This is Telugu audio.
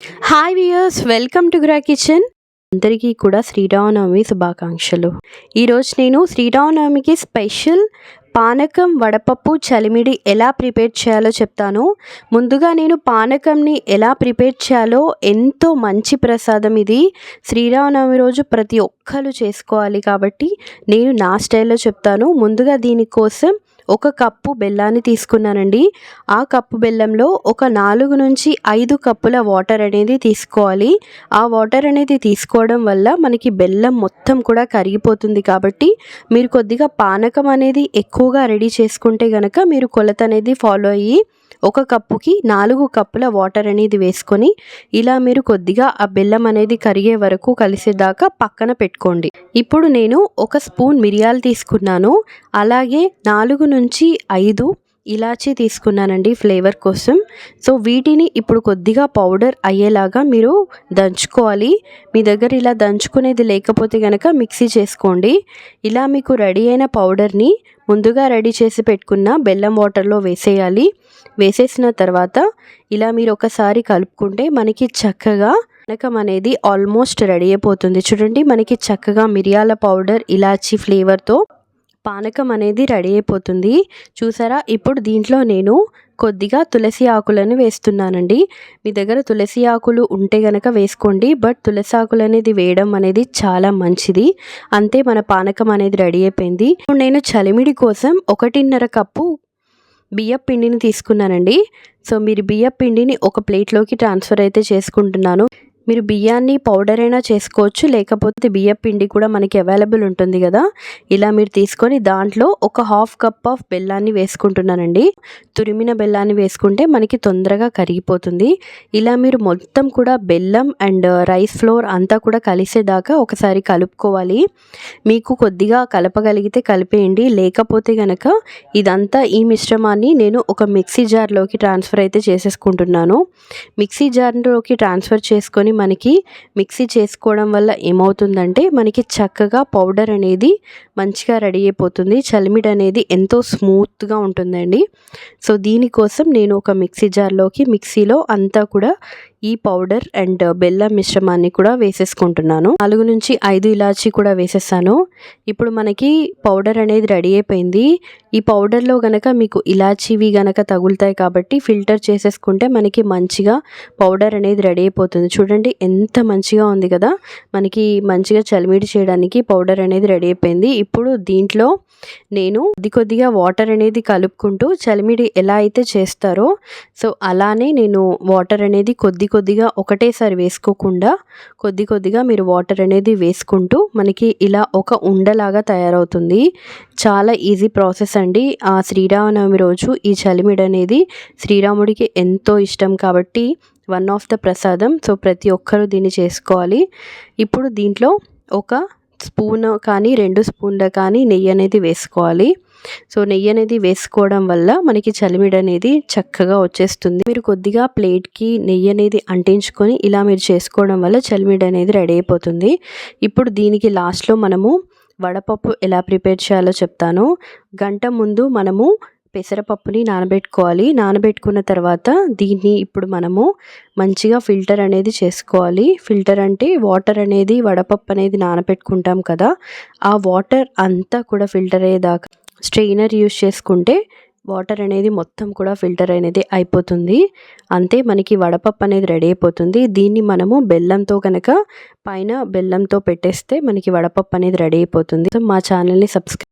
హాయ్ వియర్స్ వెల్కమ్ టు గ్రా కిచెన్ అందరికీ కూడా శ్రీరామనవమి శుభాకాంక్షలు. ఈరోజు నేను శ్రీరామనవమికి స్పెషల్ పానకం వడపప్పు చలిమిడి ఎలా ప్రిపేర్ చేయాలో చెప్తాను. ముందుగా నేను పానకంని ఎలా ప్రిపేర్ చేయాలో ఎంతో మంచి ప్రసాదం ఇది. శ్రీరామనవమి రోజు ప్రతి ఒక్కరు చేసుకోవాలి కాబట్టి నేను నా స్టైల్లో చెప్తాను. ముందుగా దీనికోసం ఒక కప్పు బెల్లాన్ని తీసుకున్నానండి. ఆ కప్పు బెల్లంలో ఒక నాలుగు నుంచి ఐదు కప్పుల వాటర్ అనేది తీసుకోవాలి. ఆ వాటర్ అనేది తీసుకోవడం వల్ల మనకి బెల్లం మొత్తం కూడా కరిగిపోతుంది కాబట్టి మీరు కొద్దిగా పానకం అనేది ఎక్కువగా రెడీ చేసుకుంటే కనుక మీరు కొలత అనేది ఫాలో అయ్యి ఒక కప్పుకి నాలుగు కప్పుల వాటర్ అనేది వేసుకొని ఇలా మీరు కొద్దిగా ఆ బెల్లం అనేది కరిగే వరకు కలిసేదాకా పక్కన పెట్టుకోండి. ఇప్పుడు నేను ఒక స్పూన్ మిరియాలు తీసుకున్నాను. అలాగే నాలుగు నుంచి ఐదు ఇలాచీ తీసుకున్నానండి ఫ్లేవర్ కోసం. సో వీటిని ఇప్పుడు కొద్దిగా పౌడర్ అయ్యేలాగా మీరు దంచుకోవాలి. మీ దగ్గర ఇలా దంచుకునేది లేకపోతే కనుక మిక్సీ చేసుకోండి. ఇలా మీకు రెడీ అయిన పౌడర్ని ముందుగా రెడీ చేసి పెట్టుకున్న బెల్లం వాటర్లో వేసేయాలి. వేసేసిన తర్వాత ఇలా మీరు ఒకసారి కలుపుకుంటే మనకి చక్కగా పానకం అనేది ఆల్మోస్ట్ రెడీ అయిపోతుంది. చూడండి మనకి చక్కగా మిరియాల పౌడర్ ఇలాచీ ఫ్లేవర్తో పానకం అనేది రెడీ అయిపోతుంది. చూసారా? ఇప్పుడు దీంట్లో నేను కొద్దిగా తులసి ఆకులను వేస్తున్నానండి. మీ దగ్గర తులసి ఆకులు ఉంటే గనక వేసుకోండి. బట్ తులసి ఆకులు అనేది వేయడం అనేది చాలా మంచిది. అంతే మన పానకం అనేది రెడీ అయిపోయింది. ఇప్పుడు నేను చలిమిడి కోసం ఒకటిన్నర కప్పు బియ్యం పిండిని తీసుకున్నానండి. సో మీరు బియ్యం పిండిని ఒక ప్లేట్లోకి ట్రాన్స్ఫర్ అయితే చేసుకుంటున్నాను. మీరు బియ్యాన్ని పౌడర్ అయినా చేసుకోవచ్చు లేకపోతే బియ్య పిండి కూడా మనకి అవైలబుల్ ఉంటుంది కదా. ఇలా మీరు తీసుకొని దాంట్లో ఒక హాఫ్ కప్ ఆఫ్ బెల్లాన్ని వేసుకుంటున్నానండి. తురిమిన బెల్లాన్ని వేసుకుంటే మనకి తొందరగా కరిగిపోతుంది. ఇలా మీరు మొత్తం కూడా బెల్లం అండ్ రైస్ ఫ్లోర్ అంతా కూడా కలిసేదాకా ఒకసారి కలుపుకోవాలి. మీకు కొద్దిగా కలపగలిగితే కలిపేయండి. లేకపోతే కనుక ఇదంతా ఈ మిశ్రమాన్ని నేను ఒక మిక్సీ జార్లోకి ట్రాన్స్ఫర్ అయితే చేసేసుకుంటున్నాను. మిక్సీ జార్లోకి ట్రాన్స్ఫర్ చేసుకొని మనకి మిక్సీ చేసుకోవడం వల్ల ఏమవుతుందంటే మనకి చక్కగా పౌడర్ అనేది మంచిగా రెడీ అయిపోతుంది. చలిమిడి అనేది ఎంతో స్మూత్గా ఉంటుందండి. సో దీనికోసం నేను ఒక మిక్సీ జార్లోకి మిక్సీలో అంతా కూడా ఈ పౌడర్ అండ్ బెల్లం మిశ్రమాన్ని కూడా వేసేసుకుంటున్నాను. నాలుగు నుంచి ఐదు ఇలాచీ కూడా వేసేసాను. ఇప్పుడు మనకి పౌడర్ అనేది రెడీ అయిపోయింది. ఈ పౌడర్లో గనక మీకు ఇలాచీవి గనక తగులుతాయి కాబట్టి ఫిల్టర్ చేసేసుకుంటే మనకి మంచిగా పౌడర్ అనేది రెడీ అయిపోతుంది. చూడండి ఎంత మంచిగా ఉంది కదా. మనకి మంచిగా చలిమిడి చేయడానికి పౌడర్ అనేది రెడీ అయిపోయింది. ఇప్పుడు దీంట్లో నేను కొద్ది కొద్దిగా వాటర్ అనేది కలుపుకుంటూ చలిమిడి ఎలా అయితే చేస్తారో సో అలానే నేను వాటర్ అనేది కొద్ది కొద్దిగా ఒకటేసారి వేసుకోకుండా కొద్ది కొద్దిగా మీరు వాటర్ అనేది వేసుకుంటూ మనకి ఇలా ఒక ఉండలాగా తయారవుతుంది. చాలా ఈజీ ప్రాసెస్ అండి. ఆ శ్రీరామనవమి రోజు ఈ చలిమిడి అనేది శ్రీరాముడికి ఎంతో ఇష్టం కాబట్టి one of the prasadam. So ప్రతి ఒక్కరూ దీన్ని చేసుకోవాలి. ఇప్పుడు దీంట్లో ఒక స్పూన్ కానీ రెండు స్పూన్ల కానీ నెయ్యి అనేది వేసుకోవాలి. సో నెయ్యి అనేది వేసుకోవడం వల్ల మనకి చలిమిడి అనేది చక్కగా వచ్చేస్తుంది. మీరు కొద్దిగా ప్లేట్కి నెయ్యి అనేది అంటించుకొని ఇలా మీరు చేసుకోవడం వల్ల చలిమిడి అనేది రెడీ అయిపోతుంది. ఇప్పుడు దీనికి లాస్ట్లో మనము వడపప్పు ఎలా ప్రిపేర్ చేయాలో చెప్తాను. గంట ముందు మనము పెసరపప్పుని నానబెట్టుకోవాలి. నానబెట్టుకున్న తర్వాత దీన్ని ఇప్పుడు మనము మంచిగా ఫిల్టర్ అనేది చేసుకోవాలి. ఫిల్టర్ అంటే వాటర్ అనేది వడపప్పు అనేది నానబెట్టుకుంటాం కదా. ఆ వాటర్ అంతా కూడా ఫిల్టర్ అయ్యేదాకా స్ట్రెయినర్ యూస్ చేసుకుంటే వాటర్ అనేది మొత్తం కూడా ఫిల్టర్ అనేది అయిపోతుంది. అంతే మనకి వడపప్పు అనేది రెడీ అయిపోతుంది. దీన్ని మనము బెల్లంతో కనుక పైన బెల్లంతో పెట్టేస్తే మనకి వడపప్పు అనేది రెడీ అయిపోతుంది. సో మా ఛానల్ని సబ్స్క్రైబ్